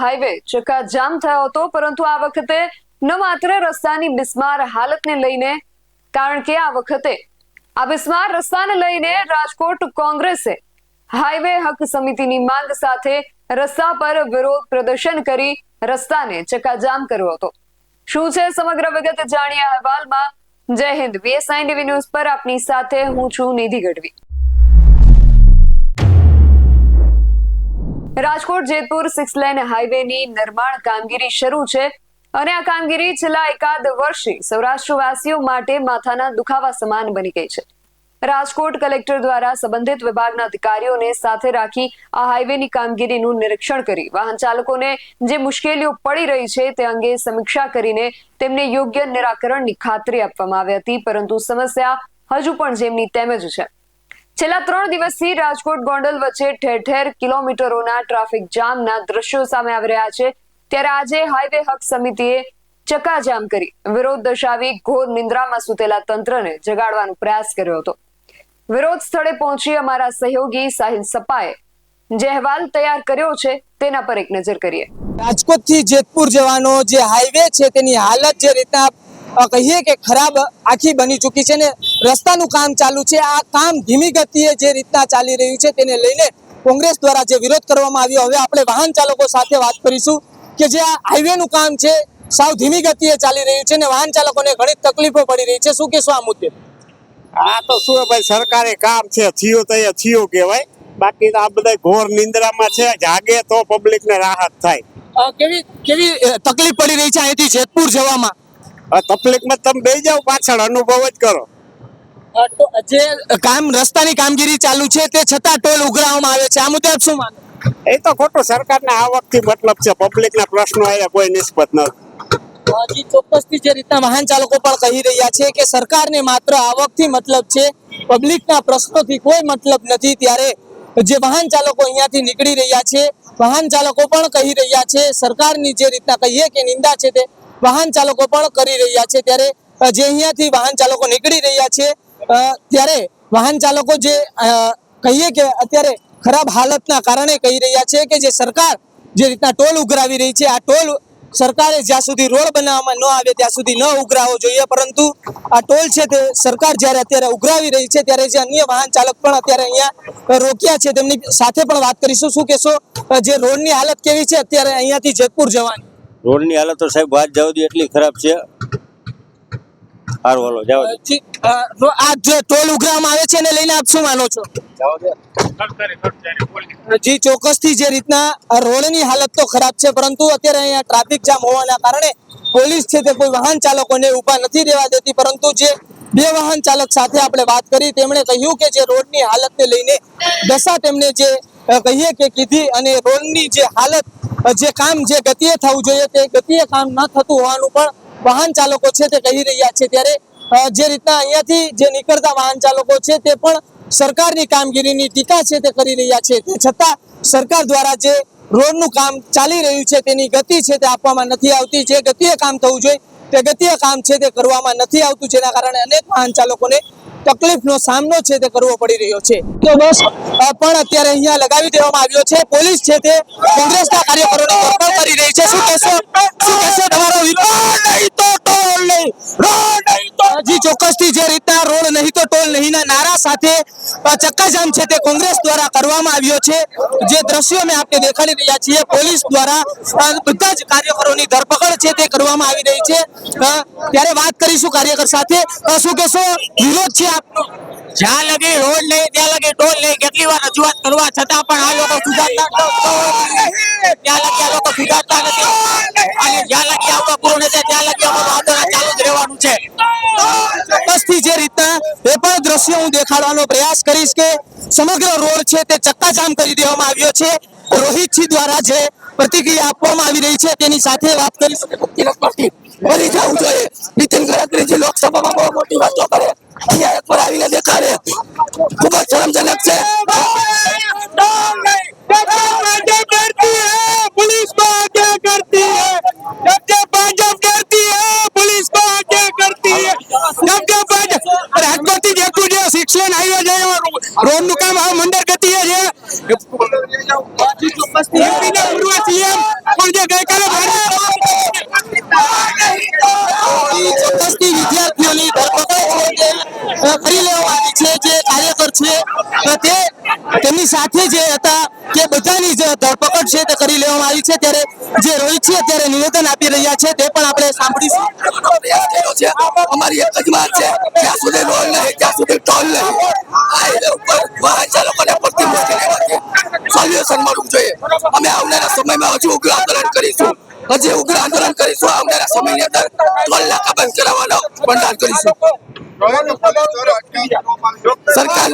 Highway ચક્કાજામ થયો હતો, પરંતુ આ વખતે ન માત્ર રસ્તાની બિસ્માર હાલતને લઈને, કારણ કે આ વખતે આ બિસ્માર રસ્તાને લઈને રાજકોટ કોંગ્રેસે હાઈવે હક સમિતિની માંગ સાથે રસ્તા પર વિરોધ પ્રદર્શન કરી રસ્તાને ચક્કાજામ કર્યો હતો. શું છે સમગ્ર વિગત? જાણીએ અહેવાલમાં. જય હિન્દ. વીએસઆઈ ટીવી ન્યૂઝ પર આપની સાથે હું છું નિધિ ગઢવી. રાજકોટ, જેતપુર સિક્સ લેન હાઈવેની નિર્માણ કામગીરી શરૂ છે અને આ કામગીરી છેલ્લા એકાદ વર્ષે સૌરાષ્ટ્રવાસીઓ માટે માથાના દુખાવા સમાન બની ગઈ છે. રાજકોટ કલેક્ટર દ્વારા સંબંધિત વિભાગના અધિકારીઓને સાથે રાખી આ હાઈવેની કામગીરીનું નિરીક્ષણ કરી વાહન ચાલકોને જે મુશ્કેલીઓ પડી રહી છે તે અંગે સમીક્ષા કરીને તેમને યોગ્ય નિરાકરણની ખાતરી આપવામાં આવી હતી, પરંતુ સમસ્યા હજુ પણ જેમની તેમ જ છે. છેલ્લા ત્રણ દિવસથી રાજકોટ ગોંડલ વચ્ચે ઠેર ઠેર કિલોમીટરોના ટ્રાફિક જામના દ્રશ્યો સામે આવી રહ્યા છે. ત્યારે આજે હાઈવે હક સમિતિએ ચકાજામ કરી વિરોધ દર્શાવી ઘોર નિંદ્રામાં સૂતેલા તંત્રને જગાડવાનો પ્રયાસ કર્યો હતો. વિરોધ સ્થળે પહોંચી અમારા સહયોગી સાહિલ સપાએ જે અહેવાલ તૈયાર કર્યો છે તેના પર એક નજર કરીએ. રાજકોટથી જેતપુર જવાનો જે હાઈવે છે તેની હાલત જે રીતના કહીએ કે ખરાબ આખી બની ચૂકી છે ને રસ્તાનું કામ ચાલુ છે. આ કામ ધીમી ગતિએ જે રીતના ચાલી રહ્યું છે તેને લઈને કોંગ્રેસ દ્વારા જે વિરોધ કરવામાં આવ્યો હવે આપણે વાહન ચાલકો સાથે વાત કરીશું કે જે આ હાઈવેનું કામ છે સાવ ધીમી ગતિએ ચાલી રહ્યું છે ને વાહન ચાલકોને ઘણી તકલીફો પડી રહી છે. શું કહેશો આ મુદ્દે? આ તો શું ભાઈ સરકારે કામ છે થયો તો એ થયો કહેવાય. બાકી તો આ બધા ઘોર નિંદ્રામાં છે જાગે તો પબ્લિક ને રાહત થાય. કેવી કેવી તકલીફ પડી રહી છે અહીંથી જેતપુર જવામાં? તકલીફમાં તમે બે જાવ પાછળ અનુભવ જ કરો. જે કામ રસ્તાની કામગીરી ચાલુ છે તે છતાં ટોલ ઉઘરાવવામાં આવે છે. આ મુદ્દે આપ શું માનો? એ તો ખોટું સરકારને આવકથી મતલબ છે પબ્લિકના પ્રશ્નો આવ્યા કોઈ નિસ્બત નથી. ચોક્કસથી જે રીતના વાહન ચાલકો પણ કહી રહ્યા છે કે સરકારને માત્ર આવકથી મતલબ છે પબ્લિકના પ્રશ્નોથી કોઈ મતલબ નથી. ત્યારે જે વાહન ચાલકો અહીંયાથી નીકળી રહ્યા છે વાહન ચાલકો પણ કહી રહ્યા છે સરકારની જે રીતના કહીએ કે નિંદા છે તે વાહન ચાલકો પણ કરી રહ્યા છે. ત્યારે જે અહીંયાથી વાહન ચાલકો નીકળી રહ્યા છે ત્યારે વાહન ચાલકો જે કહીએ કે અત્યારે ખરાબ હાલતના કારણે કહી રહ્યા છે કે જે સરકાર જે રીતના ટોલ ઉઘરાવી રહી છે, આ ટોલ સરકારે જ્યાં સુધી રોડ બનાવવામાં ન આવે, ત્યાં સુધી ન ઉઘરાવવો જોઈએ. પરંતુ આ ટોલ છે તે સરકાર જ્યારે અત્યારે ઉઘરાવી રહી છે, ત્યારે જે અન્ય વાહન ચાલક પણ અત્યારે અહીંયા રોક્યા છે. તેમની સાથે પણ વાત કરીશું. શું કહેશો? જે રોડની હાલત કેવી છે? અત્યારે અહીંયાથી જેતપુર જવાની. રોડની હાલત તો સાહેબ વાત જાવ એટલી ખરાબ છે. હારું હાલો જાવ આ જે ટોલ આવે છે એને લઈને આપ શું માનો છો? જી ચોક્કસથી જે રીતના રોડની હાલત તો ખરાબ છે પરંતુ અત્યારે અહીંયા ટ્રાફિક જામ હોવાના કારણે પોલીસ છે તે કોઈ વાહન ચાલકોને ઊભા નથી રહેવા દેતી પરંતુ જે બે વાહન ચાલક સાથે આપણે વાત કરી તેમણે કહ્યું કે જે રોડની હાલતને લઈને દશા તેમને જે કહીએ કે કીધી અને રોડની જે હાલત જે કામ જે ગતિએ થવું જોઈએ તે ગતિએ કામ ન થતું હોવાનું પણ વાહન ચાલકો છે તે કહી રહ્યા છે. ત્યારે જે રીતના અહીંયાથી જે નીકળતા વાહન ચાલકો છે તે પણ સરકારની કામગીરીની ટીકા છે તે કરી રહ્યા છે. તે છતાં સરકાર દ્વારા જે રોડનું કામ ચાલી રહ્યું છે તેની ગતિ છે તે આપવામાં નથી આવતી. જે ગતિએ કામ થવું જોઈએ તે ગતિએ કામ છે તે કરવામાં નથી આવતું. જેના કારણે અનેક વાહન ચાલકોને તકલીફનો સામનો છે તે કરવો પડી રહ્યો છે. તો બસ પણ અત્યારે અહીંયા લગાવી દેવામાં આવ્યો છે. પોલીસ છે તે કોંગ્રેસના કાર્યકરોને ધરપકડ કરી રહી છે. શું કહેશો? શું કહેશો તમારો વિરોધ? નહીં તો ટોલ નહીં. રોડ નહીં તો હજી ચોક્કસથી જે રીતના રોડ નહીં તો ટોલ નહીંના નારા સાથે ચક્કાજામ છે તે કોંગ્રેસ દ્વારા કરવામાં આવ્યો છે. જે દ્રશ્યો મેં આપને દેખાડી રહ્યા છીએ પોલીસ દ્વારા બધા જ કાર્યકરોની ધરપકડ છે તે કરવામાં આવી રહી છે. ત્યારે વાત કરીશું કાર્યકર સાથે. શું કહેશો? વિરોધ છે આપનો. જ્યાં લગી રોડ નહીં, ત્યાં લગી ટોલ નહીં. કેટલી વાર રજૂઆત કરવા છતાં પણ આ લોકો સુધારતા ત્યાં લગી આ લોકો સુધારતા નથી. અને જ્યાં લગી આવવા પૂરું નથી ત્યાં લગી અમારું આંદોલન ચાલુ જ રહેવાનું છે. ચોક્કસથી જે રીતના એ પણ દ્રશ્ય હું દેખાડવાનો પ્રયાસ કરીશ કે સમગ્ર રોડ છે તે ચક્કાજામ કરી દેવામાં આવ્યો છે. રોહિતજી દ્વારા જે પ્રતિક્રિયા આપવામાં આવી રહી છે, તેની સાથે વાત કરીશું. તિલક જવું જોઈએ. નીતિન ગડકરીજી લોકસભામાં બહુ મોટી વાતો કરે. અહીંયા એક વાર આવીને દેખાડે. ખૂબ જ શરમજનક છે. કરી લેવાની છે જે કાર્યકર છે, તે તેમની સાથે જે હતા કે બધાની જે ધરપકડ છે તે કરી લેવામાં આવી છે. ત્યારે જે રોહિત છે અત્યારે નિવેદન આપી રહ્યા છે, તે પણ આપણે સાંભળીશું. અમારી એક જ વાત છે. જ્યાં સુધી રોડ નહીં, ત્યાં સુધી ટોલ નહીં. અમે આવનારા સમયમાં હજુ ઉગ્ર આંદોલન કરીશું. હજી ઉગ્ર આંદોલન કરીશું. આવનારા સમયની અંદર ટોલ નાકા બંધ કરાવવાનો બંધાણ કરીશું. સરકાર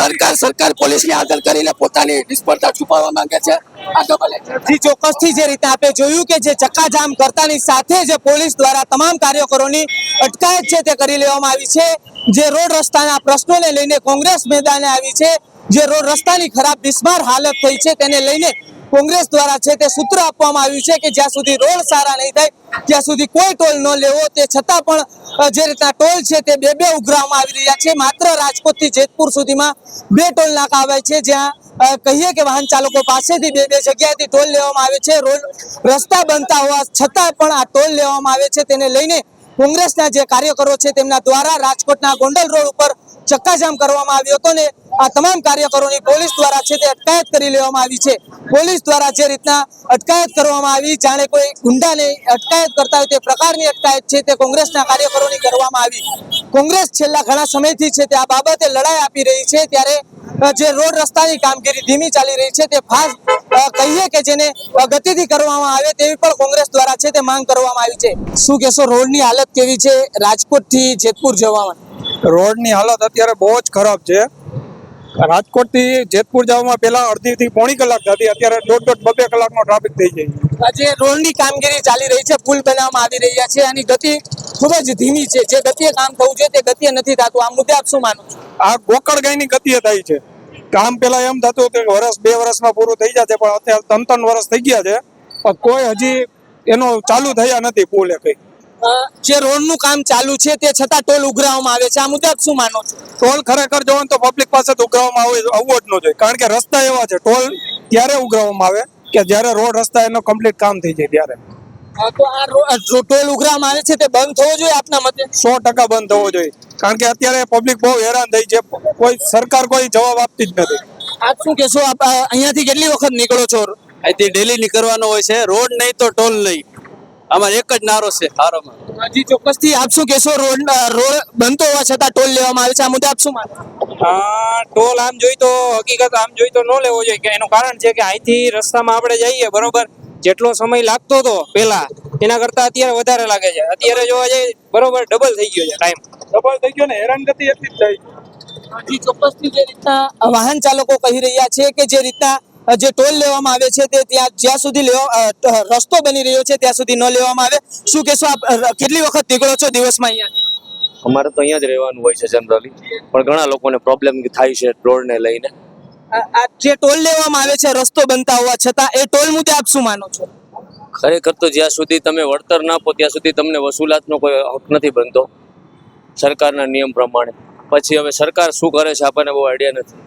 સરકાર સરકાર પોલીસની આદર કરીને પોતાની નિષ્ફળતા છુપાવવા માંગે છે. જી ચોક્કસથી જે રીતે આપણે જોયું કે જે ચક્કાજામ કરતાની સાથે જે પોલીસ દ્વારા તમામ કાર્યકરોની અટકાયત છે તે કરી લેવામાં આવી છે. જે રોડ રસ્તાના પ્રશ્નોને લઈને કોંગ્રેસ મેદાને આવી છે. જે રોડ રસ્તાની ખરાબ બિસ્માર હાલત થઈ છે તેને લઈને કોંગ્રેસ દ્વારા છે તે સૂત્ર આપવામાં આવ્યું છે કે જ્યાં સુધી રોડ સારા નહીં થાય, ત્યાં સુધી કોઈ ટોલ ન લેવો, તે છતાં પણ જે રીતના ટોલ છે તે બે બે ઉઘરાવવામાં આવી રહ્યા છે. માત્ર રાજકોટથી જેતપુર સુધીમાં બે ટોલ નાકા આવે છે, જ્યાં કહીએ કે વાહન ચાલકો પાસેથી બે બે જગ્યાએથી ટોલ લેવામાં આવે છે. રોડ, રસ્તા બનતા હોવા છતાં પણ આ ટોલ લેવામાં આવે છે. તેને લઈને કોંગ્રેસના જે કાર્યકરો છે તેમના દ્વારા રાજકોટના ગોંડલ રોડ ઉપર ચક્કાજામ કરવામાં આવ્યો હતો ને આ તમામ કાર્યકરોની પોલીસ દ્વારા છે તે અટકાયત કરી લેવામાં આવી છે. પોલીસ દ્વારા જે રીતના અટકાયત કરવામાં આવી, જાણે કોઈ ગુંડાને અટકાયત કરતા હોય તે પ્રકારની અટકાયત છે તે કોંગ્રેસના કાર્યકરોની કરવામાં આવી. કોંગ્રેસ છેલ્લા ઘણા સમયથી છે તે આ બાબતે લડાઈ આપી રહી છે. ત્યારે જે રોડ રસ્તાની કામગીરી ધીમી ચાલી રહી છે તે ફાસ્ટ કહીએ કે જેને ગતિથી કરવામાં આવે તેવી પણ કોંગ્રેસ દ્વારા છે તે માંગ કરવામાં આવી છે. શું કહેશો, રોડની હાલત કેવી છે રાજકોટથી જેતપુર જવામાં? રોડની હાલત અત્યારે બહુ જ ખરાબ છે. રાજકોટથી જેતપુર જવામાં પેલા અડધી થી પોણી કલાક થતી અત્યારે દોઢ દોઢ બબે કલાકનો ટ્રાફિક થઈ જાય જે રોડની કામગીરી ચાલી રહી છે. પુલ બનાવવામાં આવી રહ્યા છે આની ગતિ ખૂબ જ ધીમી છે. જે ગતિએ કામ થવું જોઈએ તે ગતિએ નથી થતું. આ મુદ્દે આપ શું માનો છો? આ ગોકળ ગાયની ગતિએ થાય છે. કામ પેલા એમ થતું કે વર્ષ બે વર્ષમાં પૂરું થઈ જશે પણ અત્યારે ત્રણ ત્રણ વર્ષ થઈ ગયા છે. પણ કોઈ હજી એનો ચાલુ થયા નથી પુલ એ કઈ. જે રોડનું કામ ચાલુ છે તે છતાં ટોલ ઉઘરાવવામાં આવે છે. આ મુદ્દે શું માનો છો? ટોલ ખરેખર જો તો પબ્લિક પાસે તો ઉઘરાવવામાં આવે આવવો જ ન જોઈએ. કારણ કે રસ્તા એવા છે ટોલ ત્યારે ઉઘરાવવામાં આવે કે જ્યારે રોડ રસ્તા એનો કમ્પ્લીટ કામ થઈ જાય ત્યારે. તો આ જો ટોલ ઉઘરાવવામાં આવે છે તે બંધ થવો જોઈએ આપના મતે? સો ટકા બંધ થવો જોઈએ. કારણ કે અત્યારે પબ્લિક બહુ હેરાન થઈ છે. કોઈ સરકાર કોઈ જવાબ આપતી જ નથી. આપ શું કહેશો? આપ અહીંયાથી કેટલી વખત નીકળો છો? અહીંથી ડેલી નીકળવાનો હોય છે. રોડ નહીં તો ટોલ નહીં. અમારે એક જ નારો છે હારોમાં. હજી ચોક્કસથી આપ શું કહેશો? રોડ રોડ બનતો હોવા છતાં ટોલ લેવામાં આવે છે? આ મુદ્દે આપ શું માનો? આ ટોલ આમ જોઈ તો હકીકત આમ જોઈ તો ન લેવો જોઈએ કે એનું કારણ છે કે અહીંથી રસ્તામાં આપણે જઈએ બરોબર? જેટલો સમય લાગતો હતો પેલા એના કરતા અત્યારે વધારે લાગે છે. અત્યારે જોવા જઈએ બરોબર ડબલ થઈ ગયો છે ટાઈમ ડબલ થઈ ગયો ને? હેરાનગતિ એટલી જ થઈ છે જી ચોક્કસથી જે રીતના વાહન ચાલકો કહી રહ્યા છે કે જે રીતના જે ટોલ લેવામાં આવે છે તે ત્યાં જ્યાં સુધી રસ્તો બની રહ્યો છે ત્યાં સુધી ન લેવામાં આવે. શું કહેશો આપ કેટલી વખત નીકળો છો દિવસમાં અહીંયા? અમારે તો અહીંયા જ રહેવાનું હોય છે જનરલી પણ ઘણા લોકોને પ્રોબ્લેમ થાય છે ટોલને લઈને. આ જે ટોલ લેવામાં આવે છે રસ્તો બનતા હોવા છતાં એ ટોલ મુદ્દે આપ શું માનો છો? ખરેખર તો જ્યાં સુધી તમે વળતર ના આપો ત્યાં સુધી તમને વસૂલાતનો કોઈ હક નથી બનતો. સરકારના નિયમ પ્રમાણે. પછી હવે સરકાર શું કરે છે આપણને બહુ આઈડિયા નથી.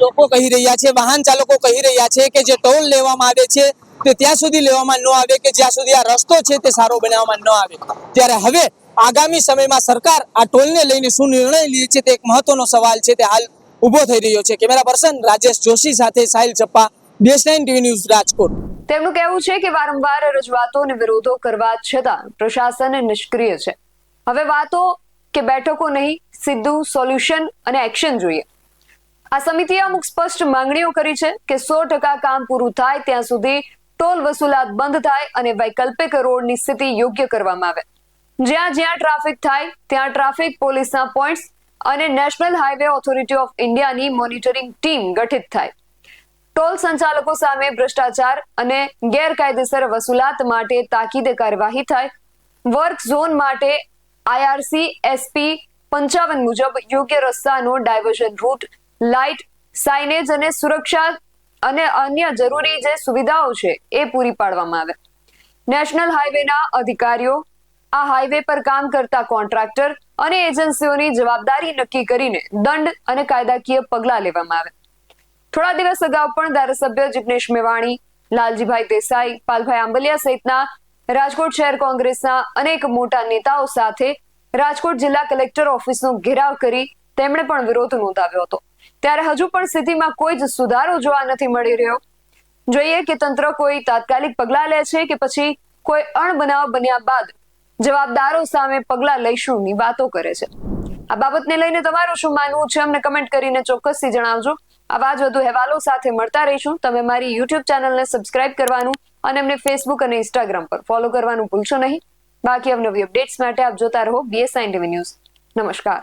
લોકો કહી રહ્યા છે, વાહન ચાલકો કહી રહ્યા છે કે જે ટોલ લેવામાં આવે છે, તે ત્યાં સુધી લેવામાં ન આવે કે જ્યાં સુધી આ રસ્તો છે તે સારો બનાવવામાં ન આવે. ત્યારે હવે આગામી સમયમાં સરકાર આ ટોલને લઈને શું નિર્ણય લે છે તે એક મહત્વનો સવાલ છે તે હાલ ઊભો થઈ રહ્યો છે. કેમેરા પર્સન રાજેશ જોશી સાથે સાહિલ ચપ્પા બેસ નાઇન ટીવી ન્યૂઝ રાજકોટ. તેમનું કહેવું છે કે વારંવાર રજૂઆતો અને વિરોધો કરવા છતાં પ્રશાસન નિષ્ક્રિય છે. હવે વાતો કે બેઠકો નહીં, સીધું સોલ્યુશન અને એક્શન જોઈએ. આ સમિતિએ અમુક સ્પષ્ટ માંગણીઓ કરી છે કે સો ટકા કામ પૂરું થાય ત્યાં સુધી ટોલ વસૂલાત બંધ થાય અને વૈકલ્પિક રોડની સ્થિતિ યોગ્ય કરવામાં આવે. જ્યાં જ્યાં ટ્રાફિક થાય, ત્યાં ટ્રાફિક પોલીસના પોઈન્ટ્સ અને નેશનલ હાઈવે ઓથોરિટી ઓફ ઇન્ડિયાની મોનિટરિંગ ટીમ ગઠિત થાય. ટોલ સંચાલકો સામે ભ્રષ્ટાચાર અને ગેરકાયદેસર વસૂલાત માટે તાકીદે કાર્યવાહી થાય. વર્ક ઝોન માટે આઈઆરસી, એસપી પંચાવન મુજબ યોગ્ય રસ્તાનો ડાયવર્ઝન રૂટ લાઇટ, સાઇનેજ અને સુરક્ષા અને અન્ય જરૂરી જે સુવિધાઓ છે એ પૂરી પાડવામાં આવે. નેશનલ હાઈવેના અધિકારીઓ, આ હાઈવે પર કામ કરતા કોન્ટ્રાક્ટર અને એજન્સીઓની જવાબદારી નક્કી કરીને દંડ અને કાયદાકીય પગલાં લેવામાં આવે. થોડા દિવસ અગાઉ પણ ધારાસભ્ય જિગ્નેશ મેવાણી, લાલજીભાઈ દેસાઈ, પાલભાઈ આંબલિયા સહિતના રાજકોટ શહેર કોંગ્રેસના અનેક મોટા નેતાઓ સાથે રાજકોટ જિલ્લા કલેક્ટર ઓફિસનો ઘેરાવ કરી તેમણે પણ વિરોધ નોંધાવ્યો હતો. ત્યારે હજુ પણ સ્થિતિમાં કોઈ જ સુધારો જોવા નથી મળી રહ્યો. જોઈએ કે તંત્ર કોઈ તાત્કાલિક પગલાં લે છે કે પછી કોઈ અણબનાવ બન્યા બાદ જવાબદારો સામે પગલાં લઈશું ની વાતો કરે છે. આ બાબતને લઈને તમારું શું માનવું છે અમને કમેન્ટ કરીને ચોક્કસથી જણાવજો. આવા જ વધુ અહેવાલો સાથે મળતા રહીશું. તમે મારી યુટ્યુબ ચેનલને સબસ્ક્રાઇબ કરવાનું અને અમને ફેસબુક અને ઇન્સ્ટાગ્રામ પર ફોલો કરવાનું ભૂલશો નહીં. બાકી અવનવી અપડેટ્સ માટે આપ જોતા રહો બીએસઆઈ ટીવી ન્યૂઝ નમસ્કાર.